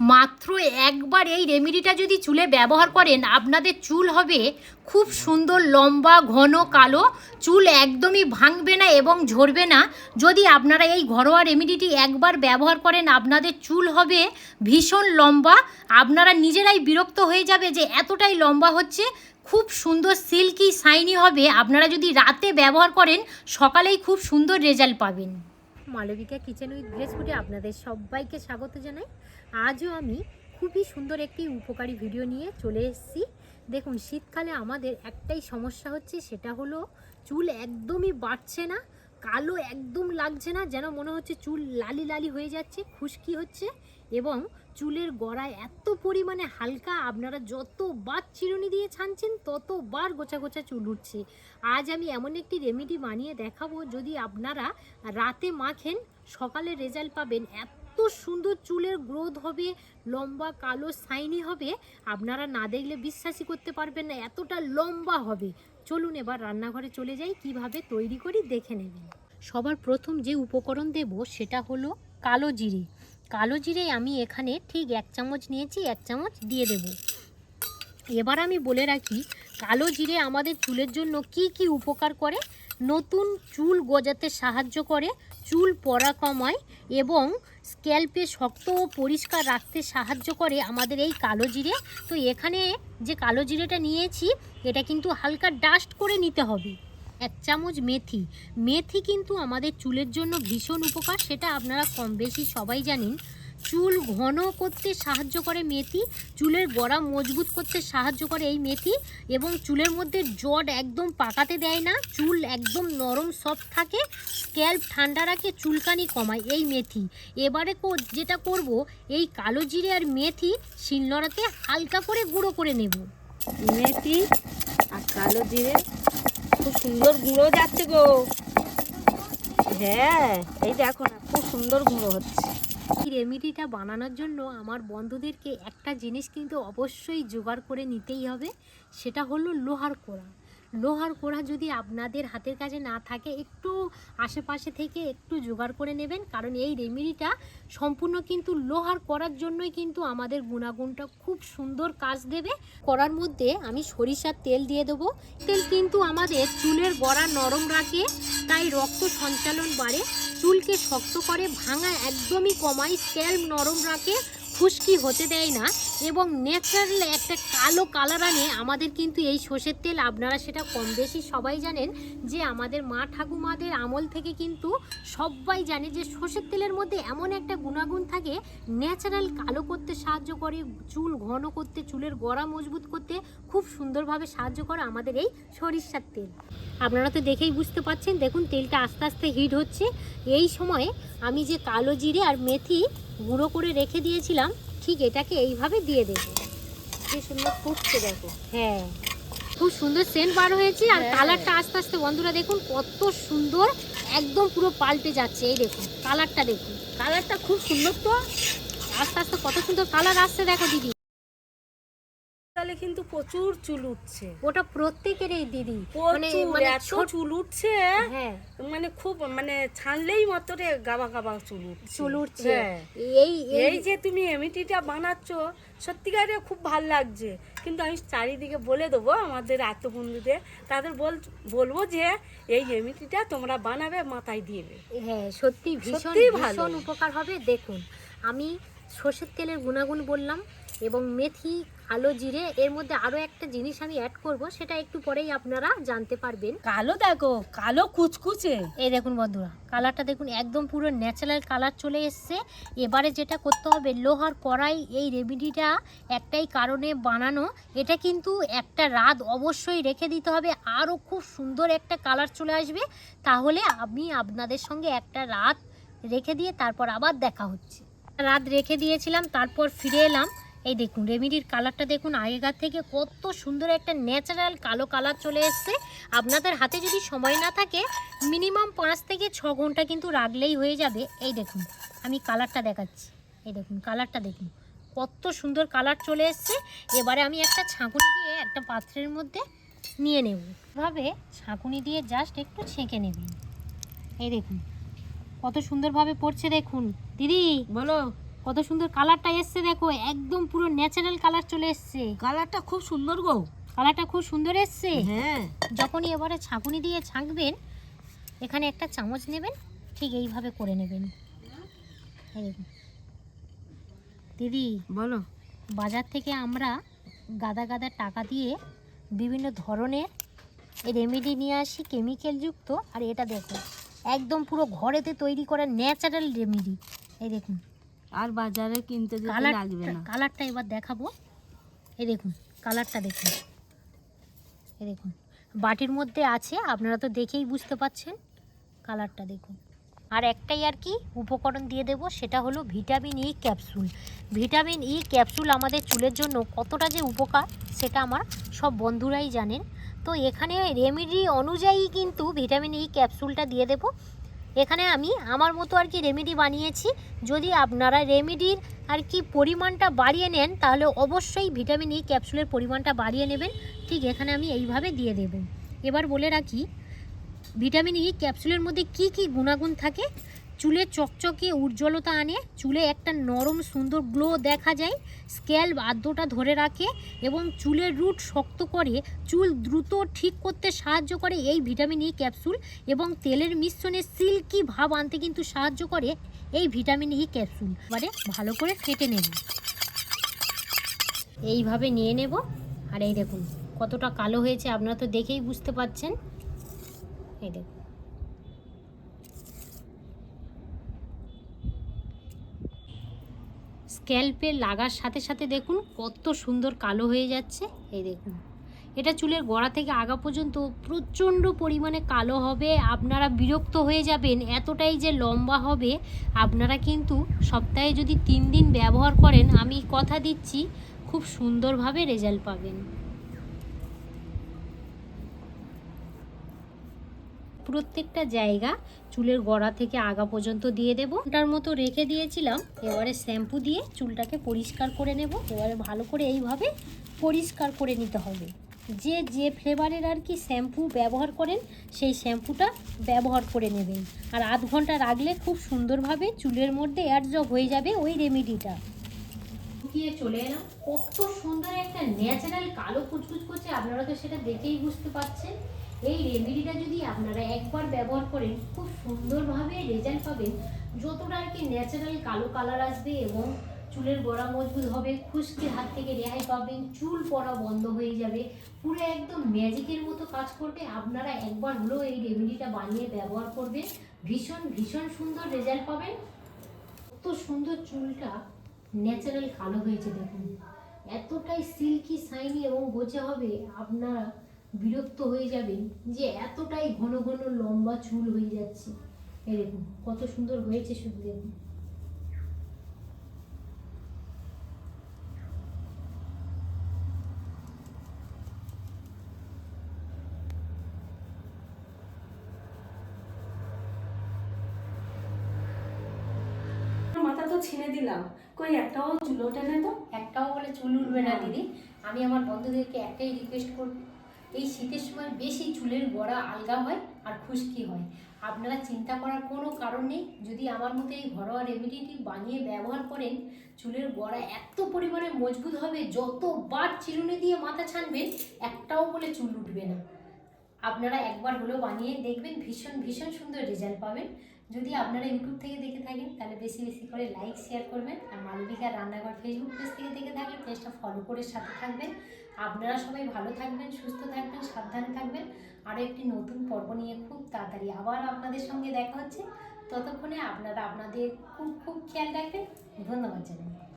মাত্র একবার এই রেমেডিটা যদি চুলে ব্যবহার করেন, আপনাদের চুল হবে খুব সুন্দর, লম্বা, ঘন, কালো। চুল একদমই ভাঙবে না এবং ঝরবে না। যদি আপনারা এই ঘরোয়া রেমেডিটি একবার ব্যবহার করেন, আপনাদের চুল হবে ভীষণ লম্বা। আপনারা নিজেরাই বিরক্ত হয়ে যাবে যে এতটাই লম্বা হচ্ছে। খুব সুন্দর সিল্কি শাইনি হবে। আপনারা যদি রাতে ব্যবহার করেন, সকালেই খুব সুন্দর রেজাল্ট পাবেন। মালবিকা কিচেন উইথ গ্রেস ফুডে আপনাদের সবাইকে স্বাগত জানাই। আজও আমি খুবই সুন্দর একটি উপকারী ভিডিও নিয়ে চলে এসেছি। দেখুন, শীতকালে আমাদের একটাই সমস্যা হচ্ছে, সেটা হলো চুল একদমই বাড়ছে না, কালো একদম লাগছে না, যেন মনে হচ্ছে চুল লালি লালি হয়ে যাচ্ছে, খুশকি হচ্ছে এবং চুলের গড়ায় এত পরিমাণে হালকা, আপনারা যতবার চিরুনি দিয়ে ছানছেন, ততবার গোছা গোছা চুল উঠছে। আজ আমি এমন একটি রেমেডি বানিয়ে দেখাবো, যদি আপনারা রাতে মাখেন, সকালে রেজাল্ট পাবেন এত সুন্দর চুলের গ্রোথ হবে, লম্বা কালো সাইনি হবে, আপনারা না দেখলে বিশ্বাসই করতে পারবেন না, এতটা লম্বা হবে। চলুন এবার রান্নাঘরে চলে যাই, কীভাবে তৈরি করি দেখে নেবেন। সবার প্রথম যে উপকরণ দেব সেটা হলো কালো জিরে। কালো জিরে আমি এখানে ঠিক এক চামচ নিয়েছি, এক চামচ দিয়ে দেব। এবার আমি বলে রাখি, কালো জিরে আমাদের চুলের জন্য কি কি উপকার করে? নতুন চুল গজাতে সাহায্য করে চুল পড়া কমায় এবং স্ক্যাল্পে শক্ত ও পরিষ্কার রাখতে সাহায্য করে আমাদের এই কালো জিরে। তো এখানে যে কালো জিরেটা নিয়েছি, এটা কিন্তু হালকা ডাস্ট করে নিতে হবে। এক চামচ মেথি। মেথি কিন্তু আমাদের চুলের জন্য ভীষণ উপকার, সেটা আপনারা কম বেশি সবাই জানেন। চুল ঘন করতে সাহায্য করে মেথি, চুলের গোড়া মজবুত করতে সাহায্য করে এই মেথি এবং চুলের মধ্যে জট একদম পাকাতে দেয় না, চুল একদম নরম সফট থাকে, স্ক্যাল্প ঠান্ডা রাখে, চুলকানি কমায় এই মেথি। এবারে যেটা করব, এই কালো জিরে আর মেথি শিলনোড়াতে হালকা করে গুঁড়ো করে নেব। মেথি আর কালো জিরে, খুব সুন্দর গুঁড়ো যাচ্ছে গো। হ্যাঁ এই দেখো না, খুব সুন্দর গুঁড়ো হচ্ছে। এই রেমেডিটা বানানোর জন্য আমার বন্ধুদেরকে একটা জিনিস কিন্তু অবশ্যই জোগাড় করে নিতেই হবে, সেটা হলো লোহার কোড়া। লোহার কোড়া যদি আপনাদের হাতের কাছে না থাকে, একটু আশেপাশে থেকে একটু জোগাড় করে নেবেন, কারণ এই রেমেডিটা সম্পূর্ণ কিন্তু লোহার করার জন্যই কিন্তু আমাদের গুণাগুণটা খুব সুন্দর কাজ দেবে। করার মধ্যে আমি সরিষার তেল দিয়ে দেবো। তেল কিন্তু আমাদের চুলের গড়া নরম রাখে তাই রক্ত সঞ্চালন বাড়ে, চুলকে শক্ত করে ভাঙা একদমই কমায়, স্ক্যাল্প নরম রাখে, খুশকি হতে দেয় না। এবং ন্যাচারাল একটা কালো কালার আনে, আমাদের কিন্তু এই সর্ষের তেল আপনারা সেটা কম বেশি সবাই জানেন যে আমাদের মা ঠাকুমাদের আমল থেকে কিন্তু সবাই জানে যে সর্ষের তেলের মধ্যে এমন একটা গুণাগুণ থাকে ন্যাচারাল কালো করতে সাহায্য করে, চুল ঘন করতে, চুলের গড়া মজবুত করতে খুব সুন্দরভাবে সাহায্য করে আমাদের এই সরিষার তেল। আপনারা তো দেখেই বুঝতে পাচ্ছেন দেখুন তেলটা আস্তে আস্তে হিট হচ্ছে। এই সময়ে আমি যে কালো জিরে আর মেথি গুঁড়ো করে রেখে দিয়েছিলাম ঠিক এটাকে এইভাবে দিয়ে দেবো। কি সুন্দর ফুটছে দেখো। হ্যাঁ খুব সুন্দর সেন্ট বার হয়েছে আর হ্যাঁ। কালারটা আস্তে আস্তে বন্ধুরা দেখুন কত সুন্দর একদম পুরো পাল্টে যাচ্ছে এই দেখুন কালারটা দেখুন। কালারটা খুব সুন্দর তো। আস্তে আস্তে কত সুন্দর কালার আসছে দেখো দিদি। তাহলে কিন্তু প্রচুর চুল উঠছে। ওটা প্রত্যেকেরই দিদি। মানে প্রচুর মানে এত চুল উঠছে। হ্যাঁ। মানে খুব মানে ছানলেই মতরে গাবা গাবা চুল উঠছে। চুল উঠছে। হ্যাঁ। এই এই যে তুমি এমিটিটা বানাচ্ছ সত্যিকারে খুব ভালো লাগছে। কিন্তু আমি চারিদিকে বলে দেবো আমাদের আত্ম বন্ধুদের তাদের বল বলব যে এই এমিটিটা তোমরা বানাবে মাথায় দিবে। হ্যাঁ সত্যি ভীষণ ভীষণ উপকার হবে। দেখুন আমি সর্ষের তেলের গুণাগুণ বললাম। এবং মেথি কালো জিরে এর মধ্যে আরও একটা জিনিস আমি অ্যাড করব সেটা একটু পরেই আপনারা জানতে পারবেন। কালো দেখো কালো কুচকুচে। এই দেখুন বন্ধুরা কালারটা দেখুন একদম পুরো ন্যাচারাল কালার চলে এসছে। এবারে যেটা করতে হবে লোহার কড়াই এই রেমেডিটা একটাই কারণে বানানো। এটা কিন্তু একটা রাত অবশ্যই রেখে দিতে হবে আরও খুব সুন্দর একটা কালার চলে আসবে। তাহলে আমি আপনাদের সঙ্গে একটা রাত রেখে দিয়ে তারপর আবার দেখা হচ্ছে। রাত রেখে দিয়েছিলাম তারপর ফিরে এলাম। এই দেখুন, রেমিডির কালারটা দেখুন, আগেকার থেকে কত সুন্দর একটা ন্যাচারাল কালো কালার চলে এসছে। আপনাদের হাতে যদি সময় না থাকে মিনিমাম পাঁচ থেকে ছ ঘণ্টা কিন্তু রাখলেই হয়ে যাবে। এই দেখুন, আমি কালারটা দেখাচ্ছি। এই দেখুন, কালারটা দেখুন, কত সুন্দর কালার চলে এসছে। এবারে আমি একটা ছাঁকুনি দিয়ে একটা পাত্রের মধ্যে নিয়ে নেব। এভাবে ছাঁকুনি দিয়ে জাস্ট একটু ছেঁকে নেবেন। এই দেখুন, কত সুন্দরভাবে পড়ছে দেখুন। দিদি, বলো। কত সুন্দর কালারটা এসছে দেখো একদম পুরো ন্যাচারাল কালার চলে এসছে। কালারটা খুব সুন্দর গো। কালারটা খুব সুন্দর এসছে। হ্যাঁ। যখনই এবারে ছাঁকুনি দিয়ে ছাঁকবেন এখানে একটা চামচ নেবেন ঠিক এইভাবে করে নেবেন। দিদি বলো। বাজার থেকে আমরা গাদা গাদা টাকা দিয়ে বিভিন্ন ধরনের রেমেডি নিয়ে আসি কেমিক্যালযুক্ত আর এটা দেখো একদম পুরো ঘরেতে তৈরি করা ন্যাচারাল রেমেডি এই দেখুন। আর বাজারে কিনতে যেতে লাগবে না। কালারটা এবার দেখাবো। এই দেখুন কালারটা দেখুন। এই দেখুন বাটির মধ্যে আছে আপনারা তো দেখেই বুঝতে পাচ্ছেন। কালারটা দেখুন। আর একটাই আর কি উপকরণ দিয়ে দেব সেটা হলো vitamin E capsule vitamin E capsule আমাদের চুলের জন্য কতটা যে উপকার সেটা আমার সব বন্ধুরাই জানেন। তো এখানে রেমেডি অনুযায়ী কিন্তু ভিটামিন ই ক্যাপসুলটা দিয়ে দেব। এখানে আমি আমার মতো আর কি রেমেডি বানিয়েছি। যদি আপনারা রেমেডির আর কি পরিমাণটা বাড়িয়ে নেন, তাহলে অবশ্যই ভিটামিন ই ক্যাপসুলের পরিমাণটা বাড়িয়ে নেবেন। ঠিক এখানে আমি এইভাবে দিয়ে দেব। এবার বলে রাখি ভিটামিন ই ক্যাপসুলের মধ্যে কি কি গুণাগুণ থাকে? চুলে চকচকে উজ্জ্বলতা আনে, চুলে একটা নরম সুন্দর গ্লো দেখা যায় স্ক্যাল্প আর্দ্রতা ধরে রাখে এবং চুলের রুট শক্ত করে, চুল দ্রুত ঠিক করতে সাহায্য করে এই ভিটামিন ই ক্যাপসুল এবং তেলের মিশ্রণে সিল্কি ভাব আনতে কিন্তু সাহায্য করে এই ভিটামিন ই ক্যাপসুল মানে ভালো করে ফেটে নেব। এইভাবে নিয়ে নেব। আর এই দেখুন, কতটা কালো হয়েছে, আপনারা তো দেখেই বুঝতে পাচ্ছেন এই দেখুন। স্ক্যাল্পে লাগার সাথে সাথে দেখুন কত সুন্দর কালো হয়ে যাচ্ছে। এই দেখুন। এটা চুলের গোড়া থেকে আগা পর্যন্ত প্রচণ্ড পরিমাণে কালো হবে। আপনারা বিরক্ত হয়ে যাবেন, এতটাই যে লম্বা হবে। আপনারা কিন্তু সপ্তাহে যদি তিন দিন ব্যবহার করেন, আমি কথা দিচ্ছি, খুব সুন্দরভাবে রেজাল্ট পাবেন। প্রত্যেকটা জায়গা চুলের গোড়া থেকে আগা পর্যন্ত দিয়ে দেবো। ওটার মতো রেখে দিয়েছিলাম, এবারে শ্যাম্পু দিয়ে চুলটাকে পরিষ্কার করে নেব। এবারে ভালো করে এইভাবে পরিষ্কার করে নিতে হবে। যে যে ফ্লেভারের আর কি শ্যাম্পু ব্যবহার করেন, সেই শ্যাম্পুটা ব্যবহার করে নেবেন। আর আধ ঘণ্টা রাখলে খুব সুন্দরভাবে চুলের মধ্যে অ্যাডজব হয়ে যাবে ওই রেমেডিটা। শুকিয়ে চলে এলাম। কত সুন্দর একটা ন্যাচারাল কালো কুচকুচ করছে, আপনারা তো সেটা দেখেই বুঝতে পারছেন। এই রেমেডিটা যদি আপনারা একবার ব্যবহার করেন, খুব সুন্দরভাবে রেজাল্ট পাবেন। যতটা আর কি ন্যাচারাল কালো কালার আসবে এবং চুলের গোড়া মজবুত হবে, খুশকির হাত থেকে রেহাই পাবেন, চুল পড়া বন্ধ হয়ে যাবে, পুরো একদম ম্যাজিকের মতো কাজ করবে। আপনারা একবার হলেও এই রেমেডিটা বানিয়ে ব্যবহার করবেন। ভীষণ ভীষণ সুন্দর রেজাল্ট পাবেন। কত সুন্দর চুলটা ন্যাচারাল কালো হয়েছে দেখুন। এতটাই সিল্কি সাইনি এবং গোছা হবে, আপনারা বিরক্ত হয়ে যাবেন যে এতটাই ঘন ঘন লম্বা চুল হয়ে যাচ্ছে। এই দেখুন কত সুন্দর হয়েছে শুধু দেখুন। মাথা তো ছিঁড়ে দিলাম। কই একটাও চুলো টেনে তো? একটাও বলে চুল উঠবে না দিদি। আমি আমার বন্ধুদেরকে একটাই রিকোয়েস্ট করব এই শীতের সময় বেশি চুলের গোড়া আলগা হয় আর খুশকি হয়। আপনারা চিন্তা করার কোনো কারণ নেই, যদি আমার মতো এই ঘরোয়া রেমেডিটি বানিয়ে ব্যবহার করেন, চুলের গোড়া এত পরিমাণে মজবুত হবে, যতবার চিরুনি দিয়ে মাথা ছানবেন, একটাও বলে চুল উঠবে না। আপনারা একবার হলেও বানিয়ে দেখবেন, ভীষণ ভীষণ সুন্দর রেজাল্ট পাবেন। যদি আপনারা ইউটিউব থেকে দেখে থাকেন, তাহলে বেশি বেশি করে লাইক শেয়ার করবেন। আর মালবিকার রান্নাঘর ফেসবুক পেজ থেকে দেখে থাকলে পেজটা ফলো করে সাথে থাকবেন। আপনারা সবাই ভালো থাকবেন, সুস্থ থাকবেন, সাবধানে থাকবেন। আরও একটি নতুন পর্ব নিয়ে খুব তাড়াতাড়ি আবার আপনাদের সঙ্গে দেখা হচ্ছে। ততক্ষণে আপনারা আপনাদের খুব খুব খেয়াল রাখবেন। ধন্যবাদ জানাই।